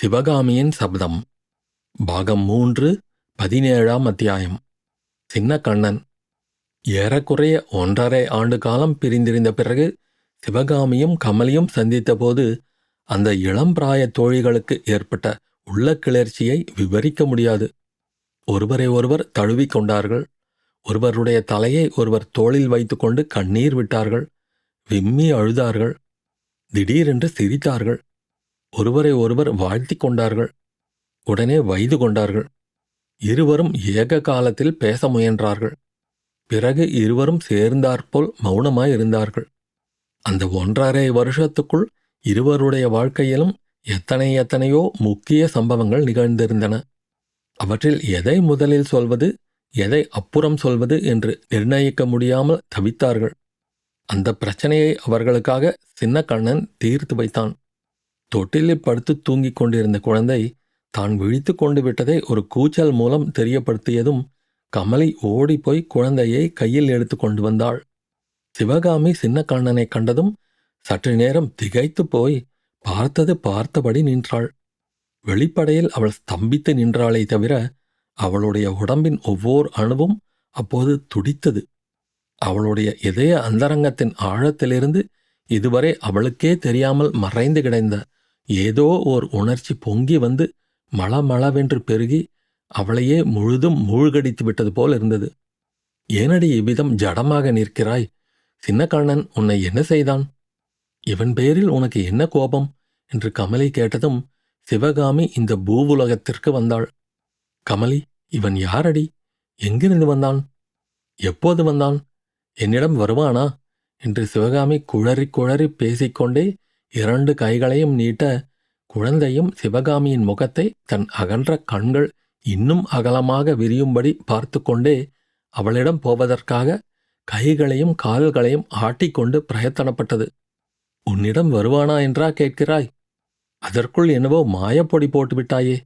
சிவகாமியின் சப்தம். பாகம் மூன்று பதினேழாம் அத்தியாயம். சின்ன கண்ணன் ஏறக்குறைய ஒன்றரை ஆண்டு காலம் பிரிந்திருந்த பிறகு சிவகாமியும் கமலியும் சந்தித்தபோது அந்த இளம் பிராய தோழிகளுக்கு ஏற்பட்ட உள்ள கிளர்ச்சியை விவரிக்க முடியாது. ஒருவரை ஒருவர் தழுவிக் கொண்டார்கள். ஒருவருடைய தலையை ஒருவர் தோளில் வைத்துக்கொண்டு கண்ணீர் விட்டார்கள். விம்மி அழுதார்கள். திடீரென்று சிரித்தார்கள். ஒருவரை ஒருவர் வாழ்த்திக் கொண்டார்கள். உடனே வைது கொண்டார்கள். இருவரும் ஏக காலத்தில் பேச முயன்றார்கள். பிறகு இருவரும் சேர்ந்தாற்போல் மௌனமாய் இருந்தார்கள் அந்த ஒன்றரை வருஷத்துக்குள் இருவருடைய வாழ்க்கையிலும் எத்தனை எத்தனையோ முக்கிய சம்பவங்கள் நிகழ்ந்திருந்தன. அவற்றில் எதை முதலில் சொல்வது எதை அப்புறம் சொல்வது என்று நிர்ணயிக்க முடியாமல் தவித்தார்கள். அந்த பிரச்சனையை அவர்களுக்காக சின்ன கண்ணன் தீர்த்து வைத்தான். தொட்டிலில் படுத்து தூங்கிக் கொண்டிருந்த குழந்தை தான் விழித்து கொண்டு விட்டதை ஒரு கூச்சல் மூலம் தெரியப்படுத்தியதும் கமலி ஓடிப்போய் குழந்தையை கையில் எடுத்து கொண்டு வந்தாள். சிவகாமி சின்ன கண்ணனை கண்டதும் சற்று நேரம் திகைத்து போய் பார்த்தது பார்த்தபடி நின்றாள். வெளிப்படையில் அவள் ஸ்தம்பித்து நின்றாளே தவிர அவளுடைய உடம்பின் ஒவ்வொரு அணுவும் அப்போது துடித்தது. அவளுடைய இதய அந்தரங்கத்தின் ஆழத்திலிருந்து இதுவரை அவளுக்கே தெரியாமல் மறைந்து கிடந்த ஏதோ ஓர் உணர்ச்சி பொங்கி வந்து மளமளவென்று பெருகி அவளையே முழுதும் மூழ்கடித்து விட்டது போல் இருந்தது. ஏனடி இவ்விதம் ஜடமாக நிற்கிறாய்? சின்னக்கண்ணன் உன்னை என்ன செய்தான்? இவன் பேரில் உனக்கு என்ன கோபம்? என்று கமலி கேட்டதும் சிவகாமி இந்த பூவுலகத்திற்கு வந்தாள். கமலி இவன் யாரடி? எங்கிருந்து வந்தான்? எப்போது வந்தான்? என்னிடம் வருவானா? என்று சிவகாமி குழறி குழறி பேசிக்கொண்டே இரண்டு கைகளையும் நீட்ட குழந்தையும் சிவகாமியின் முகத்தை தன் அகன்ற கண்கள் இன்னும் அகலமாக விரியும்படி பார்த்து கொண்டே அவளிடம் போவதற்காக கைகளையும் கால்களையும் ஆட்டிக்கொண்டு பிரயத்தனப்பட்டது. உன்னிடம் வருவானா என்றா கேட்கிறாய்? அதற்குள் என்னவோ மாயப்பொடி போட்டுவிட்டாயே.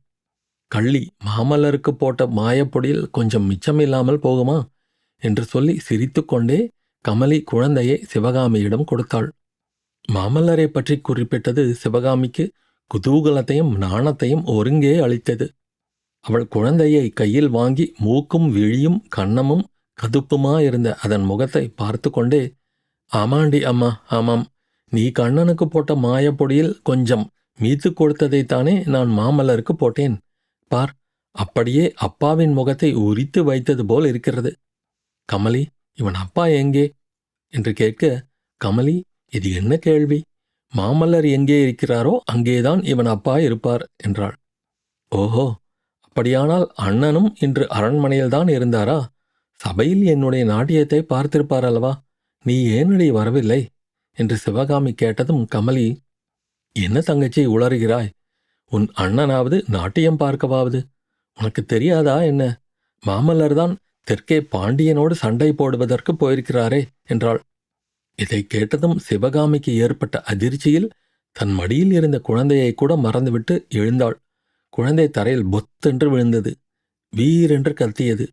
கள்ளி மாமல்லருக்கு போட்ட மாயப்பொடியில் கொஞ்சம் மிச்சமில்லாமல் போகுமா? என்று சொல்லி சிரித்துக்கொண்டே கமலி குழந்தையை சிவகாமியிடம் கொடுத்தாள். மாமல்லரை பற்றி குறிப்பிட்டது சிவகாமிக்கு குதூகலத்தையும் நாணத்தையும் ஒருங்கே அளித்தது. அவள் குழந்தையை கையில் வாங்கி மூக்கும் விழியும் கன்னமும் கதுப்புமாயிருந்த அதன் முகத்தை பார்த்து கொண்டே ஆமாண்டி அம்மா ஆமாம். நீ கண்ணனுக்கு போட்ட மாயப்பொடியில் கொஞ்சம் மீத்து கொடுத்ததைத்தானே நான் மாமல்லருக்கு போட்டேன். பார் அப்படியே அப்பாவின் முகத்தை உரித்து வைத்தது போல் இருக்கிறது. கமலி இவன் அப்பா எங்கே? என்று கேட்க கமலி இது என்ன கேள்வி? மாமல்லர் எங்கே இருக்கிறாரோ அங்கேதான் இவன் அப்பா இருப்பார் என்றாள். ஓஹோ அப்படியானால் அண்ணனும் இன்று அரண்மனையில்தான் இருந்தாரா? சபையில் என்னுடைய நாட்டியத்தை பார்த்திருப்பார் அல்லவா நீ ஏனடி வரவில்லை? என்று சிவகாமி கேட்டதும் கமலி என்ன தங்கச்சி உளறுகிறாய்? உன் அண்ணனாவது நாட்டியம் பார்க்கவாவது? உனக்கு தெரியாதா என்ன? மாமல்லர்தான் தெற்கே பாண்டியனோடு சண்டை போடுவதற்கு போயிருக்கிறாரே என்றாள். இதை கேட்டதும் சிவகாமிக்கு ஏற்பட்ட அதிர்ச்சியில் தன் மடியில் இருந்த குழந்தையை கூட மறந்துவிட்டு எழுந்தாள். குழந்தை தரையில் பொத்தென்று விழுந்தது. வீரென்று கத்தியது.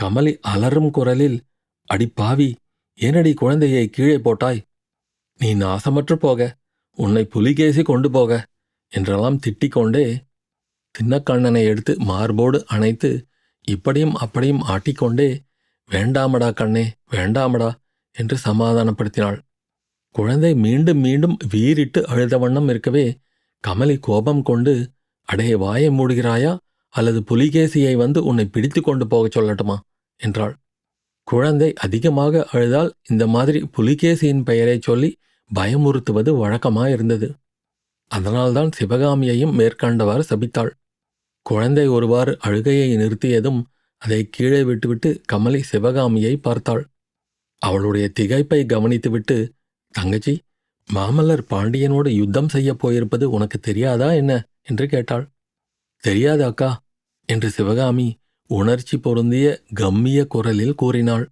கமலி அலறும் குரலில் அடிப்பாவி பாவி ஏனடி குழந்தையை கீழே போட்டாய்? நீ நாசமற்று போக உன்னை புலிகேசி கொண்டு போக என்றெல்லாம் திட்டிக்கொண்டே தின்னக்கண்ணனை எடுத்து மார்போடு அணைத்து இப்படியும் அப்படியும் ஆட்டிக்கொண்டே வேண்டாமடா கண்ணே வேண்டாமடா என்று சமாதானப்படுத்தினாள். குழந்தை மீண்டும் மீண்டும் வீறிட்டு அழுத வண்ணம் இருக்கவே கமலி கோபம் கொண்டு அடே வாயை மூடுகிறாயா? அல்லது புலிகேசியை வந்து உன்னை பிடித்து கொண்டு போகச் சொல்லட்டுமா? என்றாள். குழந்தை அதிகமாக அழுதால் இந்த மாதிரி புலிகேசியின் பெயரைச் சொல்லி பயமுறுத்துவது வழக்கமாயிருந்தது அதனால்தான் சிவகாமியையும் மேற்கண்டவாறு சபித்தாள். குழந்தை ஒருவாறு அழுகையை நிறுத்தியதும் அதை கீழே விட்டுவிட்டு கமலி சிவகாமியை பார்த்தாள். அவளுடைய திகைப்பை கவனித்துவிட்டு தங்கச்சி மாமல்லர் பாண்டியனோடு யுத்தம் செய்யப் போயிருப்பது உனக்கு தெரியாதா என்ன? என்று கேட்டாள். தெரியாது அக்கா என்று சிவகாமி உணர்ச்சி பொருந்திய கம்மிய குரலில் கூறினாள்.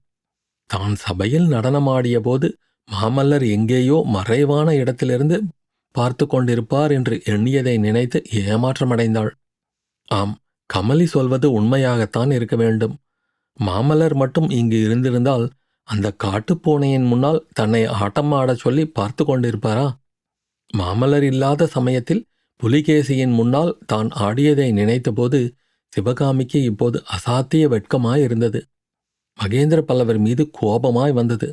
தான் சபையில் நடனமாடியபோது மாமல்லர் எங்கேயோ மறைவான இடத்திலிருந்து பார்த்து கொண்டிருப்பார் என்று எண்ணியதை நினைத்து ஏமாற்றமடைந்தாள். ஆம் கமலி சொல்வது உண்மையாகத்தான் இருக்க வேண்டும். மாமல்லர் மட்டும் இங்கு இருந்திருந்தால் அந்த காட்டுப்பூனையின் முன்னால் தன்னை ஆட்டமாடச் சொல்லி பார்த்து கொண்டிருப்பாரா? மாமலர் இல்லாத சமயத்தில் புலிகேசியின் முன்னால் தான் ஆடியதை நினைத்தபோது சிவகாமிக்கு இப்போது அசாத்திய வெட்கமாயிருந்தது. மகேந்திர பல்லவர் மீது கோபமாய் வந்தது.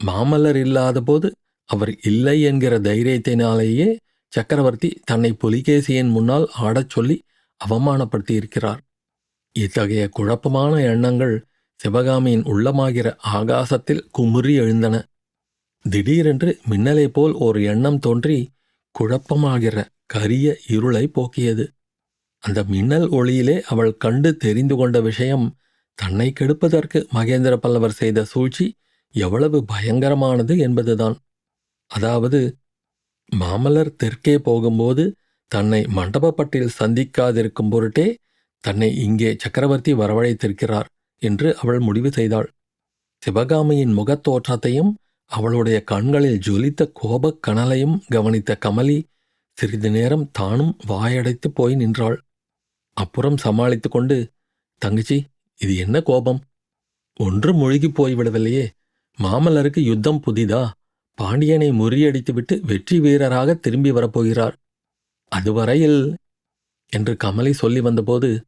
மாமல்லர் இல்லாதபோது அவர் இல்லை என்கிற தைரியத்தினாலேயே சக்கரவர்த்தி தன்னை புலிகேசியின் முன்னால் ஆடச் சொல்லி அவமானப்படுத்தியிருக்கிறார். இத்தகைய குழப்பமான எண்ணங்கள் சிவகாமியின் உள்ளமாகிற ஆகாசத்தில் குமுறி எழுந்தன. திடீரென்று மின்னலைப் போல் ஒரு எண்ணம் தோன்றி குழப்பமாகிற கரிய இருளை போக்கியது. அந்த மின்னல் ஒளியிலே அவள் கண்டு தெரிந்து கொண்ட விஷயம் தன்னை கெடுப்பதற்கு மகேந்திர பல்லவர் செய்த சூழ்ச்சி எவ்வளவு பயங்கரமானது என்பதுதான். அதாவது மாமலர் தெற்கே போகும்போது தன்னை மண்டபப்பட்டில் சந்திக்காதிருக்கும் பொருட்டே தன்னை இங்கே சக்கரவர்த்தி வரவழைத்திருக்கிறார். என்று அவள் முடிவு செய்தாள். சிவகாமியின் முகத்தோற்றத்தையும் அவளுடைய கண்களில் ஜொலித்த கோபக் கனலையும் கவனித்த கமலி சிறிது நேரம் தானும் வாயடைத்து போய் நின்றாள். அப்புறம் சமாளித்து கொண்டு தங்கச்சி இது என்ன கோபம்? ஒன்று மூழ்கி போய்விடவில்லையே. மாமல்லருக்கு யுத்தம் புதிதா? பாண்டியனை முறியடித்துவிட்டு வெற்றி வீரராக திரும்பி வரப்போகிறார். அதுவரையில் என்று கமலி சொல்லி வந்தபோது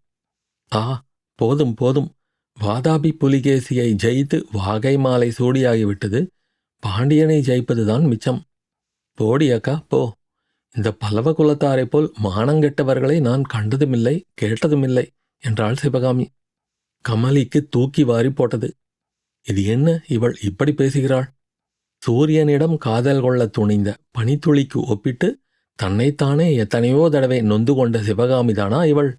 ஆ போதும் போதும். வாதாபி புலிகேசியை ஜெயித்து வாகை மாலை சூடியாகிவிட்டது. பாண்டியனை ஜெயிப்பதுதான் மிச்சம். போடி அக்கா போ. இந்த பல்லவ குலத்தாரைப் போல் மானங்கெட்டவர்களை நான் கண்டதுமில்லை கேட்டதுமில்லை என்றாள் சிவகாமி. கமலிக்கு தூக்கி வாரி போட்டது. இது என்ன இவள் இப்படி பேசுகிறாள்? சூரியனிடம் காதல் கொள்ள துணிந்த பனித்துளிக்கு ஒப்பிட்டு தன்னைத்தானே எத்தனையோ தடவை நொந்து கொண்ட சிவகாமிதானா இவள்?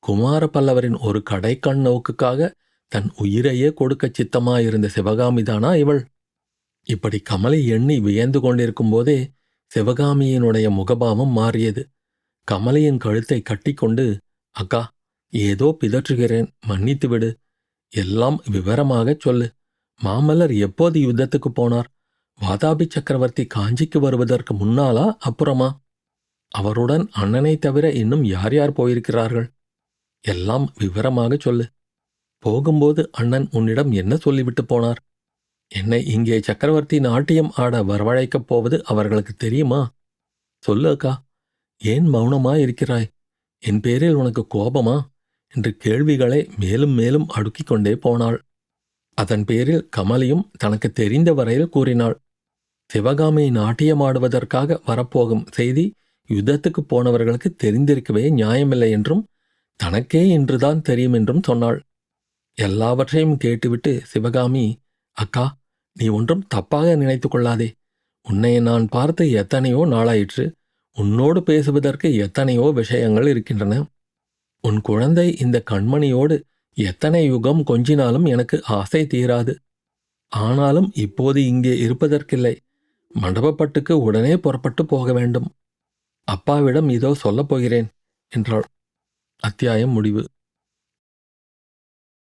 குமார பல்லவரின் ஒரு கடைக்கண் நோக்குக்காக தன் உயிரையே கொடுக்கச் சித்தமாயிருந்த சிவகாமிதானா இவள்? இப்படி கமலை எண்ணி வியந்து கொண்டிருக்கும் போதே சிவகாமியினுடைய முகபாவம் மாறியது. கமலையின் கழுத்தை கட்டிக்கொண்டு அக்கா ஏதோ பிதற்றுகிறேன் மன்னித்து விடு. எல்லாம் விவரமாகச் சொல்லு. மாமல்லர் எப்போது யுத்தத்துக்கு போனார்? வாதாபி சக்கரவர்த்தி காஞ்சிக்கு வருவதற்கு முன்னாலா அப்புறமா? அவருடன் அண்ணனைத் தவிர இன்னும் யார் யார் போயிருக்கிறார்கள்? எல்லாம் விவரமாகச் சொல்லு. போகும்போது அண்ணன் உன்னிடம் என்ன சொல்லிவிட்டு போனார்? என்னை இங்கே சக்கரவர்த்தி நாட்டியம் ஆட வரவழைக்கப் போவது அவர்களுக்கு தெரியுமா? சொல்லு அக்கா ஏன் மௌனமா இருக்கிறாய் என் பேரில் உனக்கு கோபமா? என்று கேள்விகளை மேலும் மேலும் அடுக்கிக் கொண்டே போனாள். அதன் பேரில் கமலியும் தனக்கு தெரிந்த வரையில் கூறினாள். சிவகாமி நாட்டியமாடுவதற்காக வரப்போகும் செய்தி யுத்தத்துக்கு போனவர்களுக்கு தெரிந்திருக்கவே நியாயமில்லை என்றும் தனக்கே இன்றுதான் தெரியும் என்றும் சொன்னாள். எல்லாவற்றையும் கேட்டுவிட்டு சிவகாமி அக்கா நீ ஒன்றும் தப்பாக நினைத்து கொள்ளாதே. உன்னை நான் பார்த்து எத்தனையோ நாளாயிற்று. உன்னோடு பேசுவதற்கு எத்தனையோ விஷயங்கள் இருக்கின்றன. உன் குழந்தை இந்த கண்மணியோடு எத்தனை யுகம் கொஞ்சினாலும் எனக்கு ஆசை தீராது. ஆனாலும் இப்போது இங்கே இருப்பதற்கில்லை. மண்டபப்பட்டுக்கு உடனே புறப்பட்டு போக வேண்டும். அப்பாவிடம் இதோ சொல்லப் போகிறேன் என்றாள். அத்தியாயம் முடிவு.